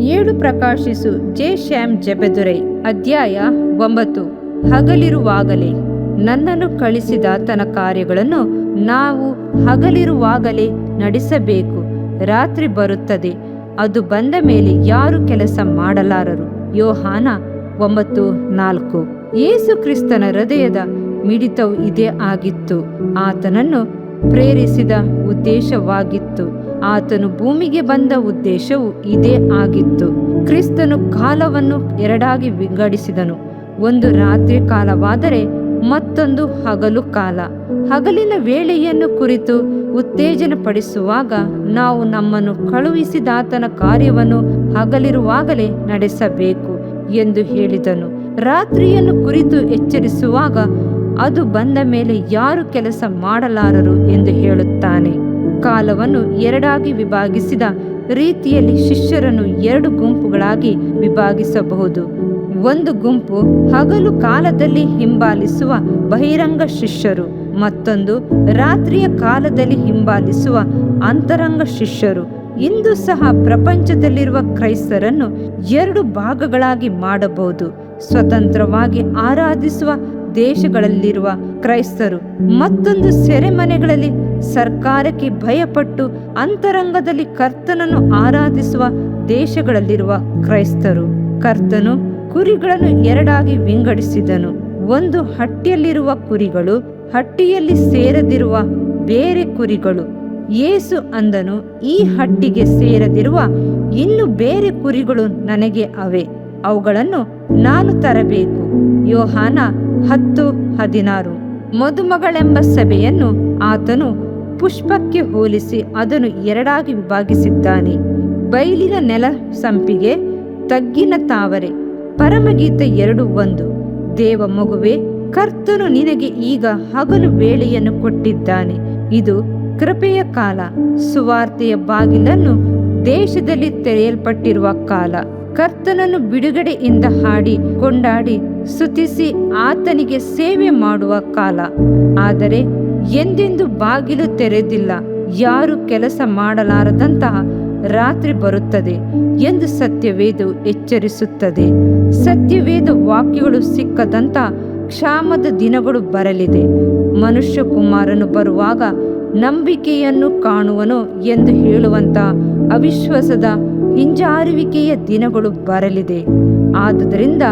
ಏಳು ಪ್ರಕಾಶಿಸು ಜೆ ಶ್ಯಾಮ್ ಜೆಬೆದುರೈ, ಅಧ್ಯಾಯ ಒಂಬತ್ತು. ಹಗಲಿರುವಾಗಲೇ ನನ್ನನ್ನು ಕಳಿಸಿದ ತನ್ನ ಕಾರ್ಯಗಳನ್ನು ನಾವು ಹಗಲಿರುವಾಗಲೇ ನಡೆಸಬೇಕು. ರಾತ್ರಿ ಬರುತ್ತದೆ, ಅದು ಬಂದ ಮೇಲೆ ಯಾರು ಕೆಲಸ ಮಾಡಲಾರರು. ಯೋಹಾನ ಒಂಬತ್ತು ನಾಲ್ಕು. ಯೇಸು ಕ್ರಿಸ್ತನ ಹೃದಯದ ಮಿಡಿತವು ಇದೇ ಆಗಿತ್ತು. ಆತನನ್ನು ಪ್ರೇರಿಸಿದ ಉದ್ದೇಶವಾಗಿತ್ತು. ಆತನು ಭೂಮಿಗೆ ಬಂದ ಉದ್ದೇಶವು ಇದೇ ಆಗಿತ್ತು. ಕ್ರಿಸ್ತನು ಕಾಲವನ್ನು ಎರಡಾಗಿ ವಿಂಗಡಿಸಿದನು. ಒಂದು ರಾತ್ರಿ ಕಾಲವಾದರೆ ಮತ್ತೊಂದು ಹಗಲು ಕಾಲ. ಹಗಲಿನ ವೇಳೆಯನ್ನು ಕುರಿತು ಉತ್ತೇಜನಪಡಿಸುವಾಗ ನಾವು ನಮ್ಮನ್ನು ಕಳುಹಿಸಿದಾತನ ಕಾರ್ಯವನ್ನು ಹಗಲಿರುವಾಗಲೇ ನಡೆಸಬೇಕು ಎಂದು ಹೇಳಿದನು. ರಾತ್ರಿಯನ್ನು ಕುರಿತು ಎಚ್ಚರಿಸುವಾಗ ಅದು ಬಂದ ಮೇಲೆ ಯಾರು ಕೆಲಸ ಮಾಡಲಾರರು ಎಂದು ಹೇಳುತ್ತಾನೆ. ಕಾಲವನ್ನು ಎರಡಾಗಿ ವಿಭಾಗಿಸಿದ ರೀತಿಯಲ್ಲಿ ಶಿಷ್ಯರನ್ನು ಎರಡು ಗುಂಪುಗಳಾಗಿ ವಿಭಾಗಿಸಬಹುದು. ಒಂದು ಗುಂಪು ಹಗಲು ಕಾಲದಲ್ಲಿ ಹಿಂಬಾಲಿಸುವ ಬಹಿರಂಗ ಶಿಷ್ಯರು, ಮತ್ತೊಂದು ರಾತ್ರಿಯ ಕಾಲದಲ್ಲಿ ಹಿಂಬಾಲಿಸುವ ಅಂತರಂಗ ಶಿಷ್ಯರು. ಇಂದು ಸಹ ಪ್ರಪಂಚದಲ್ಲಿರುವ ಕ್ರೈಸ್ತರನ್ನು ಎರಡು ಭಾಗಗಳಾಗಿ ಮಾಡಬಹುದು. ಸ್ವತಂತ್ರವಾಗಿ ಆರಾಧಿಸುವ ದೇಶಗಳಲ್ಲಿರುವ ಕ್ರೈಸ್ತರು, ಮತ್ತೊಂದು ಸೆರೆಮನೆಗಳಲ್ಲಿ ಸರ್ಕಾರಕ್ಕೆ ಭಯಪಟ್ಟು ಅಂತರಂಗದಲ್ಲಿ ಕರ್ತನನ್ನು ಆರಾಧಿಸುವ ದೇಶಗಳಲ್ಲಿರುವ ಕ್ರೈಸ್ತರು. ಕರ್ತನು ಕುರಿಗಳನ್ನು ಎರಡಾಗಿ ವಿಂಗಡಿಸಿದನು. ಒಂದು ಹಟ್ಟಿಯಲ್ಲಿರುವ ಕುರಿಗಳು, ಹಟ್ಟಿಯಲ್ಲಿ ಸೇರದಿರುವ ಬೇರೆ ಕುರಿಗಳು. ಯೇಸು ಅಂದನು, ಈ ಹಟ್ಟಿಗೆ ಸೇರದಿರುವ ಇನ್ನು ಬೇರೆ ಕುರಿಗಳು ನನಗೆ ಅವೆ. ಅವುಗಳನ್ನು ನಾನು ತರಬೇಕು. ಯೋಹಾನ ಹತ್ತು ಹದಿನಾರು. ಮದುಮಗಳೆಂಬ ಸಭೆಯನ್ನು ಆತನು ಪುಷ್ಪಕ್ಕೆ ಹೋಲಿಸಿ ಅದನ್ನು ಎರಡಾಗಿ ವಿಭಾಗಿಸಿದ್ದಾನೆ. ಬಯಲಿನ ನೆಲ ಸಂಪಿಗೆ ತಗ್ಗಿನ ತಾವರೆ, ಪರಮಗೀತೆ ಎರಡು ಒಂದು. ದೇವ ಮಗುವೆ, ಕರ್ತನು ನಿನಗೆ ಈಗ ಹಗಲು ವೇಳೆಯನ್ನು ಕೊಟ್ಟಿದ್ದಾನೆ. ಇದು ಕೃಪೆಯ ಕಾಲ, ಸುವಾರ್ತೆಯ ಬಾಗಿಲನ್ನು ದೇಶದಲ್ಲಿ ತೆರೆಯಲ್ಪಟ್ಟಿರುವ ಕಾಲ. ಕರ್ತನನ್ನು ಬಿಡುಗಡೆಯಿಂದ ಹಾಡಿ, ಕೊಂಡಾಡಿ, ಸ್ತುತಿಸಿ ಆತನಿಗೆ ಸೇವೆ ಮಾಡುವ ಕಾಲ. ಆದರೆ ಎಂದೆಂದು ಬಾಗಿಲು ತೆರೆದಿಲ್ಲ, ಯಾರು ಕೆಲಸ ಮಾಡಲಾರದಂತಹ ರಾತ್ರಿ ಬರುತ್ತದೆ ಎಂದು ಸತ್ಯವೇದ ಎಚ್ಚರಿಸುತ್ತದೆ. ಸತ್ಯವೇದ ವಾಕ್ಯಗಳು ಸಿಕ್ಕದಂತ ಕ್ಷಾಮದ ದಿನಗಳು ಬರಲಿದೆ. ಮನುಷ್ಯ ಕುಮಾರನು ಬರುವಾಗ ನಂಬಿಕೆಯನ್ನು ಕಾಣುವನು ಎಂದು ಹೇಳುವಂತ ಅವಿಶ್ವಾಸದ ಹಿಂಜಾರುವಿಕೆಯ ದಿನಗಳು ಬರಲಿದೆ. ಆದುದರಿಂದ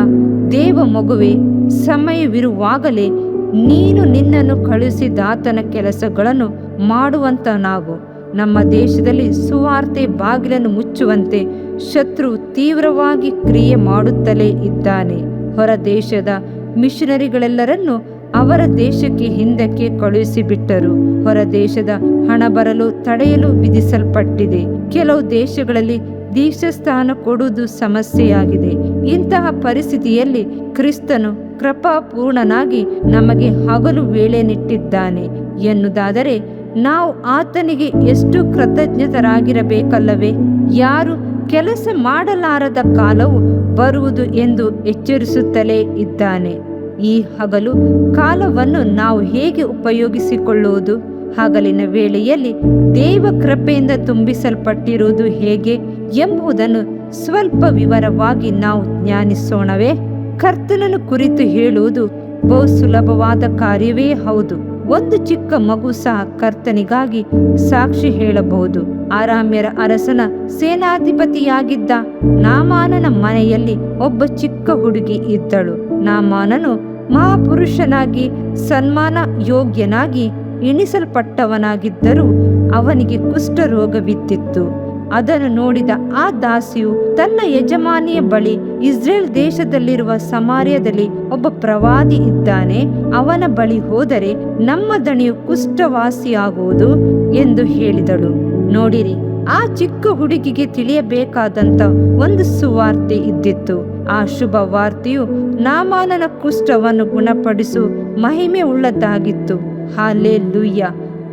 ದೇವ ಮಗುವೆ ಸಮಯವಿರುವಾಗಲೇ ನೀನು ನಿನ್ನನ್ನು ಕಳುಹಿಸಿದಾತನ ಕೆಲಸಗಳನ್ನು ಮಾಡುವಂತ ನಾವು. ನಮ್ಮ ದೇಶದಲ್ಲಿ ಸುವಾರ್ತೆ ಬಾಗಿಲನ್ನು ಮುಚ್ಚುವಂತೆ ಶತ್ರು ತೀವ್ರವಾಗಿ ಕ್ರಿಯೆ ಮಾಡುತ್ತಲೇ ಇದ್ದಾನೆ. ಹೊರ ದೇಶದ ಮಿಷನರಿಗಳೆಲ್ಲರನ್ನು ಅವರ ದೇಶಕ್ಕೆ ಹಿಂದಕ್ಕೆ ಕಳುಹಿಸಿಬಿಟ್ಟರು. ಹೊರ ದೇಶದ ಹಣ ಬರಲು ತಡೆಯಲು ವಿಧಿಸಲ್ಪಟ್ಟಿದೆ. ಕೆಲವು ದೇಶಗಳಲ್ಲಿ ದೀಕ್ಷಾಸ್ಥಾನ ಕೊಡುವುದು ಸಮಸ್ಯೆಯಾಗಿದೆ. ಇಂತಹ ಪರಿಸ್ಥಿತಿಯಲ್ಲಿ ಕ್ರಿಸ್ತನು ಕೃಪಾಪೂರ್ಣನಾಗಿ ನಮಗೆ ಹಗಲು ವೇಳೆ ನಿಟ್ಟಿದ್ದಾನೆ ಎನ್ನುವುದಾದರೆ, ನಾವು ಆತನಿಗೆ ಎಷ್ಟು ಕೃತಜ್ಞತರಾಗಿರಬೇಕಲ್ಲವೇ? ಯಾರು ಕೆಲಸ ಮಾಡಲಾರದ ಕಾಲವು ಬರುವುದು ಎಂದು ಎಚ್ಚರಿಸುತ್ತಲೇ ಇದ್ದಾನೆ. ಈ ಹಗಲು ಕಾಲವನ್ನು ನಾವು ಹೇಗೆ ಉಪಯೋಗಿಸಿಕೊಳ್ಳುವುದು? ಹಗಲಿನ ವೇಳೆಯಲ್ಲಿ ದೇವ ಕೃಪೆಯಿಂದ ತುಂಬಿಸಲ್ಪಟ್ಟಿರುವುದು ಹೇಗೆ ಎಂಬುದನ್ನು ಸ್ವಲ್ಪ ವಿವರವಾಗಿ ನಾವು ಜ್ಞಾನಿಸೋಣವೇ. ಕರ್ತನನ್ನು ಕುರಿತು ಹೇಳುವುದು ಬಹು ಸುಲಭವಾದ ಕಾರ್ಯವೇ ಹೌದು. ಒಂದು ಚಿಕ್ಕ ಮಗು ಸಹ ಕರ್ತನಿಗಾಗಿ ಸಾಕ್ಷಿ ಹೇಳಬಹುದು. ಆರಾಮ್ಯರ ಅರಸನ ಸೇನಾಧಿಪತಿಯಾಗಿದ್ದ ನಾಮಾನನ ಮನೆಯಲ್ಲಿ ಒಬ್ಬ ಚಿಕ್ಕ ಹುಡುಗಿ ಇದ್ದಳು. ನಾಮಾನನು ಮಹಾಪುರುಷನಾಗಿ ಸನ್ಮಾನ ಯೋಗ್ಯನಾಗಿ ಎಣಿಸಲ್ಪಟ್ಟವನಾಗಿದ್ದರೂ ಅವನಿಗೆ ಕುಷ್ಠರೋಗವಿದ್ದಿತ್ತು ಅದನ್ನು ನೋಡಿದ ಆ ದಾಸಿಯು ತನ್ನ ಯಜಮಾನಿಯ ಬಳಿ ಇಸ್ರೇಲ್ ದೇಶದಲ್ಲಿರುವ ಸಮಾರ್ಯದಲ್ಲಿ ಒಬ್ಬ ಪ್ರವಾದಿ ಇದ್ದಾನೆ, ಅವನ ಬಳಿ ಹೋದರೆ ನಮ್ಮ ದಣಿಯು ಕುಷ್ಠವಾಸಿಯಾಗುವುದು ಎಂದು ಹೇಳಿದಳು. ನೋಡಿರಿ, ಆ ಚಿಕ್ಕ ಹುಡುಗಿಗೆ ತಿಳಿಯಬೇಕಾದಂತ ಒಂದು ಸುವಾರ್ತೆ ಇದ್ದಿತ್ತು. ಆ ಶುಭ ವಾರ್ತೆಯು ನಾಮಾನನ ಕುಷ್ಠವನ್ನು ಗುಣಪಡಿಸು ಮಹಿಮೆ ಉಳ್ಳದ್ದಾಗಿತ್ತು ಹಾಲೇ ಲುಯ್ಯ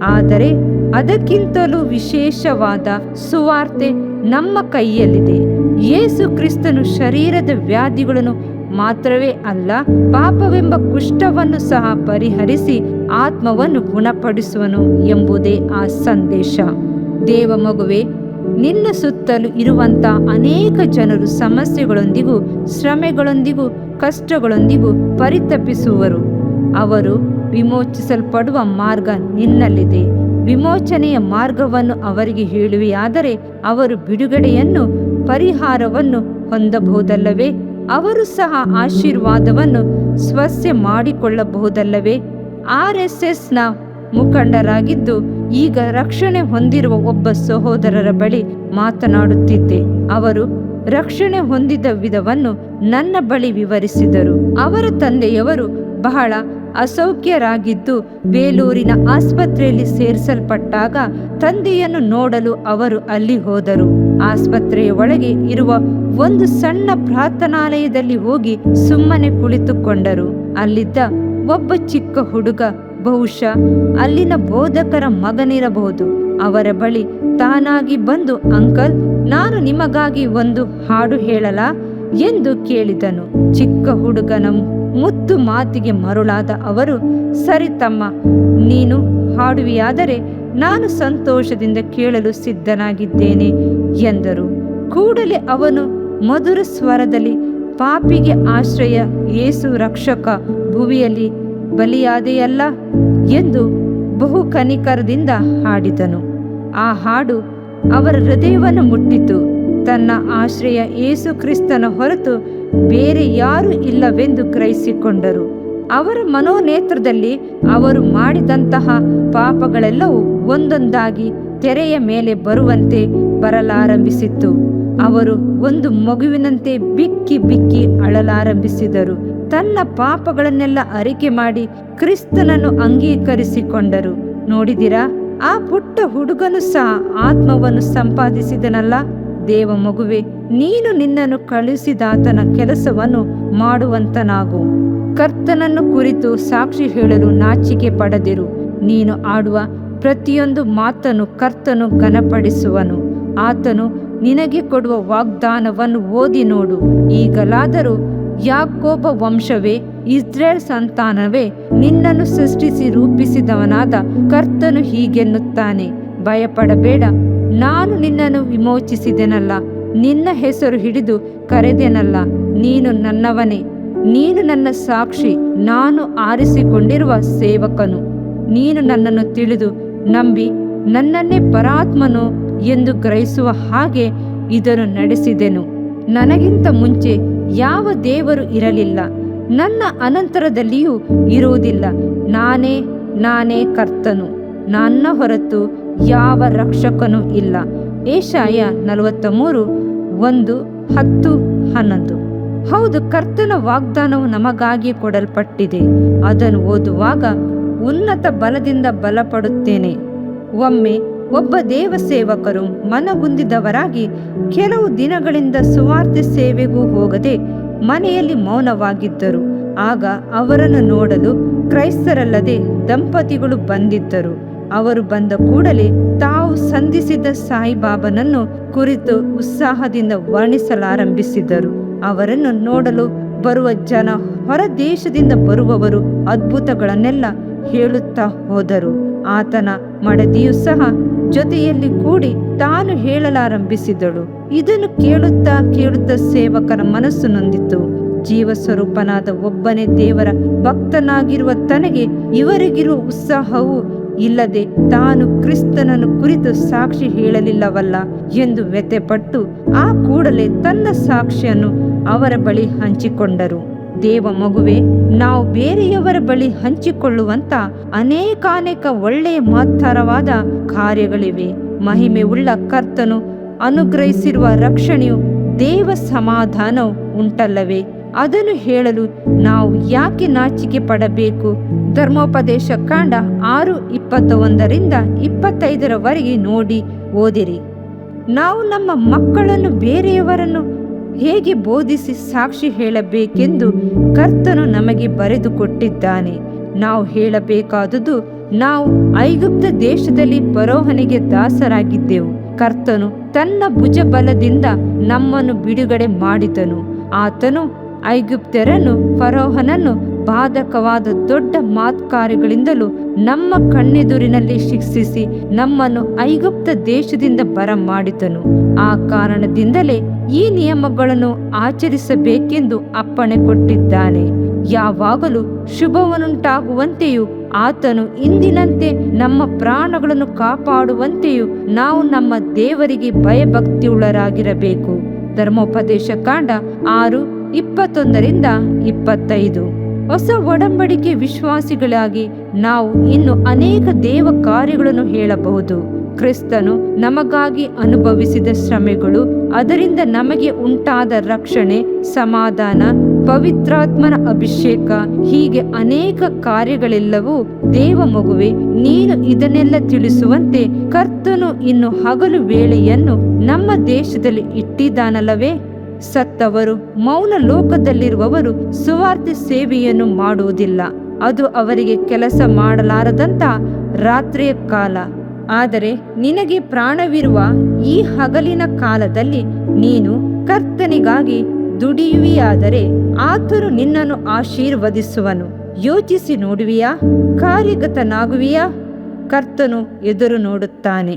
ಆದರೆ ಅದಕ್ಕಿಂತಲೂ ವಿಶೇಷವಾದ ಸುವಾರ್ತೆ ನಮ್ಮ ಕೈಯಲ್ಲಿದೆ. ಯೇಸು ಕ್ರಿಸ್ತನು ಶರೀರದ ವ್ಯಾಧಿಗಳನ್ನು ಮಾತ್ರವೇ ಅಲ್ಲ, ಪಾಪವೆಂಬ ಕುಷ್ಠವನ್ನು ಸಹ ಪರಿಹರಿಸಿ ಆತ್ಮವನ್ನು ಗುಣಪಡಿಸುವನು ಎಂಬುದೇ ಆ ಸಂದೇಶ. ದೇವ ಮಗುವೆ, ನಿನ್ನ ಸುತ್ತಲೂ ಇರುವಂತ ಅನೇಕ ಜನರು ಸಮಸ್ಯೆಗಳೊಂದಿಗೂ, ಶ್ರಮೆಗಳೊಂದಿಗೂ, ಕಷ್ಟಗಳೊಂದಿಗೂ ಪರಿತಪಿಸುವರು. ಅವರು ವಿಮೋಚಿಸಲ್ಪಡುವ ಮಾರ್ಗ ನಿನ್ನಲ್ಲಿದೆ. ವಿಮೋಚನೆಯ ಮಾರ್ಗವನ್ನು ಅವರಿಗೆ ಹೇಳುವೆಯಾದರೆ ಅವರು ಬಿಡುಗಡೆಯನ್ನು, ಪರಿಹಾರವನ್ನು ಹೊಂದಬಹುದಲ್ಲವೇ? ಅವರು ಸಹ ಆಶೀರ್ವಾದವನ್ನು ಸ್ವಸ್ಯ ಮಾಡಿಕೊಳ್ಳಬಹುದಲ್ಲವೇ? ಆರ್ ಎಸ್ ಎಸ್ನ ಮುಖಂಡರಾಗಿದ್ದು, ಈಗ ರಕ್ಷಣೆ ಹೊಂದಿರುವ ಒಬ್ಬ ಸಹೋದರರ ಬಳಿ ಮಾತನಾಡುತ್ತಿದ್ದೆ. ಅವರು ರಕ್ಷಣೆ ಹೊಂದಿದ ವಿಧವನ್ನು ನನ್ನ ಬಳಿ ವಿವರಿಸಿದರು. ಅವರ ತಂದೆಯವರು ಬಹಳ ಅಸೌಖ್ಯರಾಗಿದ್ದು, ಬೇಲೂರಿನ ಆಸ್ಪತ್ರೆಯಲ್ಲಿ ಸೇರಿಸಲ್ಪಟ್ಟಾಗ ತಂದೆಯನ್ನು ನೋಡಲು ಅವರು ಅಲ್ಲಿ ಹೋದರು. ಆಸ್ಪತ್ರೆಯ ಒಳಗೆ ಇರುವ ಒಂದು ಸಣ್ಣ ಪ್ರಾರ್ಥನಾಲಯದಲ್ಲಿ ಹೋಗಿ ಸುಮ್ಮನೆ ಕುಳಿತುಕೊಂಡರು. ಅಲ್ಲಿದ್ದ ಒಬ್ಬ ಚಿಕ್ಕ ಹುಡುಗ ಬಹುಶಃ ಅಲ್ಲಿನ ಬೋಧಕರ ಮಗನಿರಬಹುದು. ಅವರ ಬಳಿ ತಾನಾಗಿ ಬಂದು, ಅಂಕಲ್, ನಾನು ನಿಮಗಾಗಿ ಒಂದು ಹಾಡು ಹೇಳಲಾ? ಎಂದು ಕೇಳಿದನು. ಚಿಕ್ಕ ಹುಡುಗನ ಮುತ್ತು ಮಾತಿಗೆ ಮರುಳಾದ ಅವರು, ಸರಿ ತಮ್ಮ, ನೀನು ಹಾಡುವಿಯಾದರೆ ನಾನು ಸಂತೋಷದಿಂದ ಕೇಳಲು ಸಿದ್ಧನಾಗಿದ್ದೇನೆ ಎಂದರು. ಕೂಡಲೇ ಅವನು ಮಧುರ ಸ್ವರದಲ್ಲಿ, ಪಾಪಿಗೆ ಆಶ್ರಯ, ಏಸು ರಕ್ಷಕ ಭುವಿಯಲ್ಲಿ ಬಲಿಯಾದೆಯಲ್ಲ ಎಂದು ಬಹು ಕನಿಕರದಿಂದ ಹಾಡಿದನು. ಆ ಹಾಡು ಅವರ ಹೃದಯವನ್ನು ಮುಟ್ಟಿತು. ತನ್ನ ಆಶ್ರಯ ಏಸು ಕ್ರಿಸ್ತನ ಹೊರತು ಬೇರೆ ಯಾರೂ ಇಲ್ಲವೆಂದು ಗ್ರಹಿಸಿಕೊಂಡರು. ಅವರ ಮನೋನೇತ್ರದಲ್ಲಿ ಅವರು ಮಾಡಿದಂತಹ ಪಾಪಗಳೆಲ್ಲವೂ ಒಂದೊಂದಾಗಿ ತೆರೆಯ ಮೇಲೆ ಬರುವಂತೆ ಬರಲಾರಂಭಿಸಿತ್ತು. ಅವರು ಒಂದು ಮಗುವಿನಂತೆ ಬಿಕ್ಕಿ ಬಿಕ್ಕಿ ಅಳಲಾರಂಭಿಸಿದರು. ತನ್ನ ಪಾಪಗಳನ್ನೆಲ್ಲ ಅರಿಕೆ ಮಾಡಿ ಕ್ರಿಸ್ತನನ್ನು ಅಂಗೀಕರಿಸಿಕೊಂಡರು. ನೋಡಿದಿರಾ? ಆ ಪುಟ್ಟ ಹುಡುಗನು ಸಹ ಆತ್ಮವನ್ನು ಸಂಪಾದಿಸಿದನಲ್ಲ? ದೇವ ಮಗುವೆ, ನೀನು ನಿನ್ನನ್ನು ಕಳುಹಿಸಿದಾತನ ಕೆಲಸವನ್ನು ಮಾಡುವಂತನಾಗು. ಕರ್ತನನ್ನು ಕುರಿತು ಸಾಕ್ಷಿ ಹೇಳಲು ನಾಚಿಕೆ ಪಡೆದಿರು. ನೀನು ಆಡುವ ಪ್ರತಿಯೊಂದು ಮಾತನ್ನು ಕರ್ತನು ಘನಪಡಿಸುವನು. ಆತನು ನಿನಗೆ ಕೊಡುವ ವಾಗ್ದಾನವನ್ನು ಓದಿ ನೋಡು. ಈಗಲಾದರೂ ಯಾಕೋಬ ವಂಶವೇ, ಇಸ್ರೇಲ್ ಸಂತಾನವೇ, ನಿನ್ನನ್ನು ಸೃಷ್ಟಿಸಿ ರೂಪಿಸಿದವನಾದ ಕರ್ತನು ಹೀಗೆನ್ನುತ್ತಾನೆ. ಭಯಪಡಬೇಡ, ನಾನು ನಿನ್ನನ್ನು ವಿಮೋಚಿಸಿದೆನಲ್ಲ, ನಿನ್ನ ಹೆಸರು ಹಿಡಿದು ಕರೆದೆನಲ್ಲ, ನೀನು ನನ್ನವನೇ. ನೀನು ನನ್ನ ಸಾಕ್ಷಿ, ನಾನು ಆರಿಸಿಕೊಂಡಿರುವ ಸೇವಕನು. ನೀನು ನನ್ನನ್ನು ತಿಳಿದು ನಂಬಿ, ನನ್ನನ್ನೇ ಪರಾತ್ಮನು ಎಂದು ಗ್ರಹಿಸುವ ಹಾಗೆ ಇದನ್ನು ನಡೆಸಿದೆನು. ನನಗಿಂತ ಮುಂಚೆ ಯಾವ ದೇವರು ಇರಲಿಲ್ಲ. ನನ್ನ ಅನಂತರದಲ್ಲಿಯೂ ಇರುವುದಿಲ್ಲ. ನಾನೇ ನಾನೇ ಕರ್ತನು. ನನ್ನ ಹೊರತು ಯಾವ ರಕ್ಷಕನೂ ಇಲ್ಲ. ಏಷಾಯ ನಲವತ್ತ ಮೂರು ಒಂದು, ಹತ್ತು, ಹನ್ನೊಂದು. ಹೌದು, ಕರ್ತನ ವಾಗ್ದಾನವು ನಮಗಾಗಿ ಕೊಡಲ್ಪಟ್ಟಿದೆ. ಅದನ್ನು ಓದುವಾಗ ಉನ್ನತ ಬಲದಿಂದ ಬಲಪಡುತ್ತೇನೆ. ಒಮ್ಮೆ ಒಬ್ಬ ದೇವ ಸೇವಕರು ಮನಗುಂದಿದವರಾಗಿ ಕೆಲವು ದಿನಗಳಿಂದ ಸುವಾರ್ತೆ ಸೇವೆಗೂ ಹೋಗದೆ ಮನೆಯಲ್ಲಿ ಮೌನವಾಗಿದ್ದರು. ಆಗ ಅವರನ್ನು ನೋಡಲು ಕ್ರೈಸ್ತರಲ್ಲದೆ ದಂಪತಿಗಳು ಬಂದಿದ್ದರು. ಅವರು ಬಂದ ಕೂಡಲೇ ತಾವು ಸಂಧಿಸಿದ ಸಾಯಿಬಾಬನನ್ನು ಕುರಿತು ಉತ್ಸಾಹದಿಂದ ವರ್ಣಿಸಲಾರಂಭಿಸಿದರು. ಅವರನ್ನು ನೋಡಲು ಬರುವ ಜನ ಹೊರ ದೇಶದಿಂದ ಬರುವವರು ಅದ್ಭುತಗಳನ್ನೆಲ್ಲ ಹೇಳುತ್ತಾ ಹೋದರು. ಆತನ ಮಡದಿಯು ಸಹ ಜೊತೆಯಲ್ಲಿ ಕೂಡಿ ತಾನು ಹೇಳಲಾರಂಭಿಸಿದಳು. ಇದನ್ನು ಕೇಳುತ್ತಾ ಕೇಳುತ್ತಾ ಸೇವಕನ ಮನಸ್ಸು ನೊಂದಿತು. ಜೀವ ಸ್ವರೂಪನಾದ ಒಬ್ಬನೇ ದೇವರ ಭಕ್ತನಾಗಿರುವ ತನಗೆ ಇವರಿಗಿರುವ ಉತ್ಸಾಹವು ಇಲ್ಲದೆ ತಾನು ಕ್ರಿಸ್ತನನ್ನು ಕುರಿತು ಸಾಕ್ಷಿ ಹೇಳಲಿಲ್ಲವಲ್ಲ ಎಂದು ವ್ಯಥೆಪಟ್ಟು ಆ ಕೂಡಲೇ ತನ್ನ ಸಾಕ್ಷಿಯನ್ನು ಅವರ ಬಳಿ ಹಂಚಿಕೊಂಡರು. ದೇವ ಮಗುವೆ, ನಾವು ಬೇರೆಯವರ ಬಳಿ ಹಂಚಿಕೊಳ್ಳುವಂತ ಅನೇಕಾನೇಕ ಒಳ್ಳೆಯ ಮಹತ್ತರವಾದ ಕಾರ್ಯಗಳಿವೆ. ಮಹಿಮೆ ಉಳ್ಳ ಕರ್ತನು ಅನುಗ್ರಹಿಸಿರುವ ರಕ್ಷಣೆಯು ದೇವ ಸಮಾಧಾನವು ಉಂಟಲ್ಲವೇ? ಅದನ್ನು ಹೇಳಲು ನಾವು ಯಾಕೆ ನಾಚಿಕೆ ಪಡಬೇಕು? ಧರ್ಮೋಪದೇಶ ಕಾಂಡ ಆರು ಇಪ್ಪತ್ತ ಒಂದರಿಂದ ಇಪ್ಪತ್ತೈದರವರೆಗೆ ನೋಡಿ, ಓದಿರಿ. ನಾವು ನಮ್ಮ ಮಕ್ಕಳನ್ನು ಬೇರೆಯವರನ್ನು ಹೇಗೆ ಬೋಧಿಸಿ ಸಾಕ್ಷಿ ಹೇಳಬೇಕೆಂದು ಕರ್ತನು ನಮಗೆ ಬರೆದುಕೊಟ್ಟಿದ್ದಾನೆ. ನಾವು ಹೇಳಬೇಕಾದುದು ನಾವು ಐಗುಪ್ತ ದೇಶದಲ್ಲಿ ಪರೋಹನಿಗೆ ದಾಸರಾಗಿದ್ದೆವು. ಕರ್ತನು ತನ್ನ ಭುಜಬಲದಿಂದ ನಮ್ಮನ್ನು ಬಿಡುಗಡೆ ಮಾಡಿದನು. ಆತನು ಐಗುಪ್ತರನ್ನು ಫರೋಹನನ್ನು ಬಾಧಕವಾದ ದೊಡ್ಡ ಮಾತ್ಕಾರ್ಯಗಳಿಂದಲೂ ನಮ್ಮ ಕಣ್ಣೆದುರಿನಲ್ಲಿ ಶಿಕ್ಷಿಸಿ ನಮ್ಮನ್ನು ಐಗುಪ್ತ ದೇಶದಿಂದ ಬರಮಾಡಿದನು. ಆ ಕಾರಣದಿಂದಲೇ ಈ ನಿಯಮಗಳನ್ನು ಆಚರಿಸಬೇಕೆಂದು ಅಪ್ಪಣೆ ಕೊಟ್ಟಿದ್ದಾನೆ. ಯಾವಾಗಲೂ ಶುಭವನ್ನುಂಟಾಗುವಂತೆಯೂ ಆತನು ಇಂದಿನಂತೆ ನಮ್ಮ ಪ್ರಾಣಗಳನ್ನು ಕಾಪಾಡುವಂತೆಯೂ ನಾವು ನಮ್ಮ ದೇವರಿಗೆ ಭಯಭಕ್ತಿಯುಳ್ಳರಾಗಿರಬೇಕು. ಧರ್ಮೋಪದೇಶ ಕಾಂಡ ಆರು ಇಪ್ಪತ್ತೊಂದರಿಂದ ಇಪ್ಪತ್ತೈದು. ಹೊಸ ಒಡಂಬಡಿಕೆ ವಿಶ್ವಾಸಿಗಳಾಗಿ ನಾವು ಇನ್ನು ಅನೇಕ ದೇವ ಕಾರ್ಯಗಳನ್ನು ಹೇಳಬಹುದು. ಕ್ರಿಸ್ತನು ನಮಗಾಗಿ ಅನುಭವಿಸಿದ ಶ್ರಮೆಗಳು, ಅದರಿಂದ ನಮಗೆ ಉಂಟಾದ ರಕ್ಷಣೆ, ಸಮಾಧಾನ, ಪವಿತ್ರಾತ್ಮನ ಅಭಿಷೇಕ, ಹೀಗೆ ಅನೇಕ ಕಾರ್ಯಗಳೆಲ್ಲವೂ ದೇವ ಮಗುವೆ, ನೀನು ಇದನ್ನೆಲ್ಲ ತಿಳಿಸುವಂತೆ ಕರ್ತನು ಇನ್ನು ಹಗಲು ವೇಳೆಯನ್ನು ನಮ್ಮ ದೇಶದಲ್ಲಿ ಇಟ್ಟಿದ್ದಾನಲ್ಲವೇ? ಸತ್ತವರು, ಮೌನ ಲೋಕದಲ್ಲಿರುವವರು ಸುವಾರ್ತೆ ಸೇವೆಯನ್ನು ಮಾಡುವುದಿಲ್ಲ. ಅದು ಅವರಿಗೆ ಕೆಲಸ ಮಾಡಲಾರದಂತ ರಾತ್ರಿಯ ಕಾಲ. ಆದರೆ ನಿನಗೆ ಪ್ರಾಣವಿರುವ ಈ ಹಗಲಿನ ಕಾಲದಲ್ಲಿ ನೀನು ಕರ್ತನಿಗಾಗಿ ದುಡಿಯುವಿಯಾದರೆ ಆತರು ನಿನ್ನನ್ನು ಆಶೀರ್ವದಿಸುವನು. ಯೋಚಿಸಿ ನೋಡುವಿಯಾ, ಕಾರ್ಯಗತನಾಗುವಿಯಾ? ಕರ್ತನು ಎದುರು ನೋಡುತ್ತಾನೆ.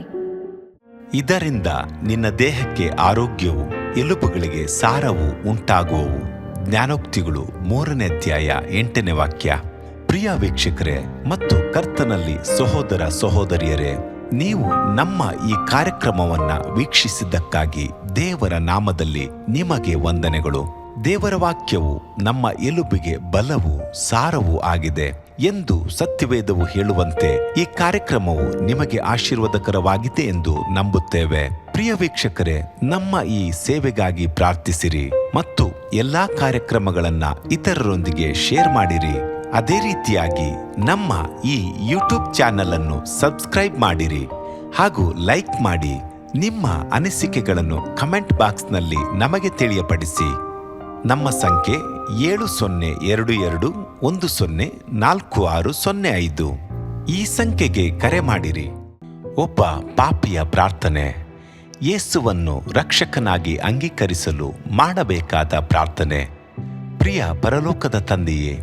ಇದರಿಂದ ನಿನ್ನ ದೇಹಕ್ಕೆ ಆರೋಗ್ಯವು ಎಲುಬುಗಳಿಗೆ ಸಾರವು ಉಂಟಾಗುವವು. ಜ್ಞಾನೋಕ್ತಿಗಳು ಮೂರನೇ ಅಧ್ಯಾಯ ಎಂಟನೇ ವಾಕ್ಯ. ಪ್ರಿಯ ವೀಕ್ಷಕರೇ ಮತ್ತು ಕರ್ತನಲ್ಲಿ ಸಹೋದರ ಸಹೋದರಿಯರೇ, ನೀವು ನಮ್ಮ ಈ ಕಾರ್ಯಕ್ರಮವನ್ನ ವೀಕ್ಷಿಸಿದ್ದಕ್ಕಾಗಿ ದೇವರ ನಾಮದಲ್ಲಿ ನಿಮಗೆ ವಂದನೆಗಳು. ದೇವರ ವಾಕ್ಯವು ನಮ್ಮ ಎಲುಬಿಗೆ ಬಲವು ಸಾರವು ಆಗಿದೆ ಎಂದು ಸತ್ಯವೇದವು ಹೇಳುವಂತೆ ಈ ಕಾರ್ಯಕ್ರಮವು ನಿಮಗೆ ಆಶೀರ್ವಾದಕರವಾಗಿದೆ ಎಂದು ನಂಬುತ್ತೇವೆ. ಪ್ರಿಯ ವೀಕ್ಷಕರೇ, ನಮ್ಮ ಈ ಸೇವೆಗಾಗಿ ಪ್ರಾರ್ಥಿಸಿರಿ ಮತ್ತು ಎಲ್ಲಾ ಕಾರ್ಯಕ್ರಮಗಳನ್ನ ಇತರರೊಂದಿಗೆ ಶೇರ್ ಮಾಡಿರಿ. ಅದೇ ರೀತಿಯಾಗಿ ನಮ್ಮ ಈ ಯೂಟ್ಯೂಬ್ ಚಾನೆಲ್ ಅನ್ನು ಸಬ್ಸ್ಕ್ರೈಬ್ ಮಾಡಿರಿ. ಹಾಗೂ ಲೈಕ್ ಮಾಡಿ, ನಿಮ್ಮ ಅನಿಸಿಕೆಗಳನ್ನು ಕಮೆಂಟ್ ಬಾಕ್ಸ್ನಲ್ಲಿ ನಮಗೆ ತಿಳಿಯಪಡಿಸಿ. ನಮ್ಮ ಸಂಖ್ಯೆ ಏಳು ಸೊನ್ನೆ ಎರಡು ಎರಡು ಒಂದು ಸೊನ್ನೆ ನಾಲ್ಕು ಆರು ಸೊನ್ನೆ ಐದು. ಈ ಸಂಖ್ಯೆಗೆ ಕರೆ ಮಾಡಿರಿ. ಒಬ್ಬ ಪಾಪಿಯ ಪ್ರಾರ್ಥನೆ. ಯೇಸುವನ್ನು ರಕ್ಷಕನಾಗಿ ಅಂಗೀಕರಿಸಲು ಮಾಡಬೇಕಾದ ಪ್ರಾರ್ಥನೆ. ಪ್ರಿಯ ಪರಲೋಕದ ತಂದೆಯೇ,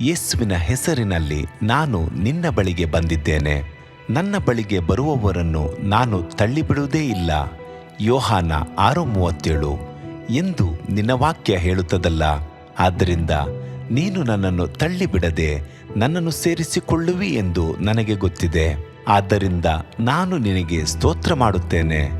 ಯೇಸುವಿನ ಹೆಸರಿನಲ್ಲಿ ನಾನು ನಿನ್ನ ಬಳಿಗೆ ಬಂದಿದ್ದೇನೆ. ನನ್ನ ಬಳಿಗೆ ಬರುವವರನ್ನು ನಾನು ತಳ್ಳಿಬಿಡುವುದೇ ಇಲ್ಲ. ಯೋಹಾನ ಆರು ಮೂವತ್ತೇಳು ಎಂದು ನಿನ್ನ ವಾಕ್ಯ ಹೇಳುತ್ತದಲ್ಲ. ಆದ್ದರಿಂದ ನೀನು ನನ್ನನ್ನು ತಳ್ಳಿಬಿಡದೆ ನನ್ನನ್ನು ಸೇರಿಸಿಕೊಳ್ಳುವಿ ಎಂದು ನನಗೆ ಗೊತ್ತಿದೆ. ಆದ್ದರಿಂದ ನಾನು ನಿನಗೆ ಸ್ತೋತ್ರ ಮಾಡುತ್ತೇನೆ.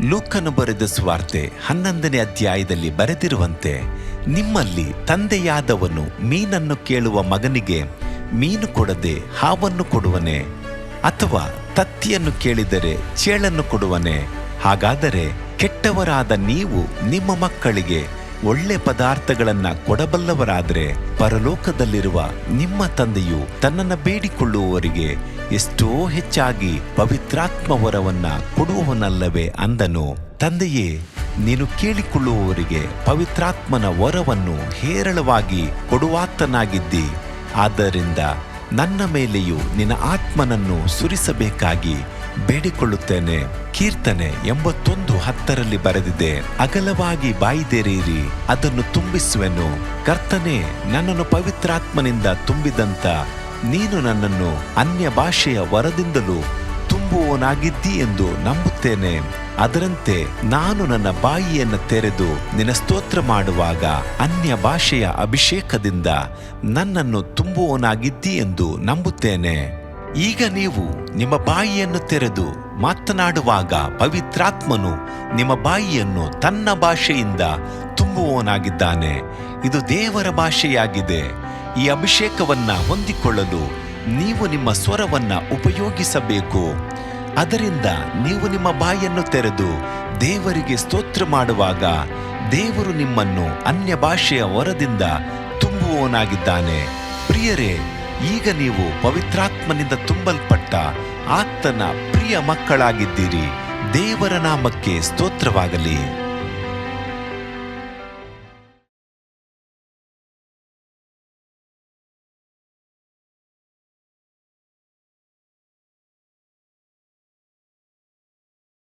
ಲೂಕನು ಬರೆದ ಸ್ವಾರ್ತೆ ಹನ್ನೊಂದನೇ ಅಧ್ಯಾಯದಲ್ಲಿ ಬರೆದಿರುವಂತೆ, ನಿಮ್ಮಲ್ಲಿ ತಂದೆಯಾದವನು ಮೀನನ್ನು ಕೇಳುವ ಮಗನಿಗೆ ಮೀನು ಕೊಡದೆ ಹಾವನ್ನು ಕೊಡುವನೆ, ಅಥವಾ ತತ್ತಿಯನ್ನು ಕೇಳಿದರೆ ಚೇಳನ್ನು ಕೊಡುವನೆ, ಹಾಗಾದರೆ ಕೆಟ್ಟವರಾದ ನೀವು ನಿಮ್ಮ ಮಕ್ಕಳಿಗೆ ಒಳ್ಳೆ ಪದಾರ್ಥಗಳನ್ನ ಕೊಡಬಲ್ಲವರಾದರೆ ಪರಲೋಕದಲ್ಲಿರುವ ನಿಮ್ಮ ತಂದೆಯು ತನ್ನನ್ನು ಬೇಡಿಕೊಳ್ಳುವವರಿಗೆ ಎಷ್ಟೋ ಹೆಚ್ಚಾಗಿ ಪವಿತ್ರಾತ್ಮ ವರವನ್ನ ಕೊಡುವವನಲ್ಲವೇ ಅಂದನು. ತಂದೆಯೇ, ನೀನು ಕೇಳಿಕೊಳ್ಳುವವರಿಗೆ ಪವಿತ್ರಾತ್ಮನ ವರವನ್ನು ಹೇರಳವಾಗಿ ಕೊಡುವಾತನಾಗಿದ್ದಿ. ಆದ್ದರಿಂದ ನನ್ನ ಮೇಲೆಯೂ ನಿನ್ನ ಆತ್ಮನನ್ನು ಸುರಿಸಬೇಕಾಗಿ ಬೇಡಿಕೊಳ್ಳುತ್ತೇನೆ. ಕೀರ್ತನೆ ಎಂಬತ್ತೊಂದು ಹತ್ತರಲ್ಲಿ ಬರೆದಿದೆ. ಅಗಲವಾಗಿ ಬಾಯಿದೆರೀರಿ ಅದನ್ನು ತುಂಬಿಸುವೆನು. ಕರ್ತನೆ, ನನ್ನನ್ನು ಪವಿತ್ರಾತ್ಮನಿಂದ ತುಂಬಿದಂತ, ನೀನು ನನ್ನನ್ನು ಅನ್ಯ ಭಾಷೆಯ ವರದಿಂದಲೂ ತುಂಬುವವನಾಗಿದ್ದಿ ಎಂದು ನಂಬುತ್ತೇನೆ. ಅದರಂತೆ ನಾನು ನನ್ನ ಬಾಯಿಯನ್ನು ತೆರೆದು ನಿನ್ನ ಸ್ತೋತ್ರ ಮಾಡುವಾಗ ಅನ್ಯ ಭಾಷೆಯ ಅಭಿಷೇಕದಿಂದ ನನ್ನನ್ನು ತುಂಬುವವನಾಗಿದ್ದಿ ಎಂದು ನಂಬುತ್ತೇನೆ. ಈಗ ನೀವು ನಿಮ್ಮ ಬಾಯಿಯನ್ನು ತೆರೆದು ಮಾತನಾಡುವಾಗ ಪವಿತ್ರಾತ್ಮನು ನಿಮ್ಮ ಬಾಯಿಯನ್ನು ತನ್ನ ಭಾಷೆಯಿಂದ ತುಂಬುವವನಾಗಿದ್ದಾನೆ. ಇದು ದೇವರ ಭಾಷೆಯಾಗಿದೆ. ಈ ಅಭಿಷೇಕವನ್ನ ಹೊಂದಿಕೊಳ್ಳಲು ನೀವು ನಿಮ್ಮ ಸ್ವರವನ್ನ ಉಪಯೋಗಿಸಬೇಕು. ಅದರಿಂದ ನೀವು ನಿಮ್ಮ ಬಾಯಿಯನ್ನು ತೆರೆದು ದೇವರಿಗೆ ಸ್ತೋತ್ರ ಮಾಡುವಾಗ ದೇವರು ನಿಮ್ಮನ್ನು ಅನ್ಯ ಭಾಷೆಯ ವರದಿಂದ ತುಂಬುವವನಾಗಿದ್ದಾನೆ. ಪ್ರಿಯರೇ ಈಗ ನೀವು ಪವಿತ್ರಾತ್ಮನಿಂದ ತುಂಬಲ್ಪಟ್ಟ ಆತನ ಪ್ರಿಯ ಮಕ್ಕಳಾಗಿದ್ದೀರಿ. ದೇವರ ನಾಮಕ್ಕೆ ಸ್ತೋತ್ರವಾಗಲಿ.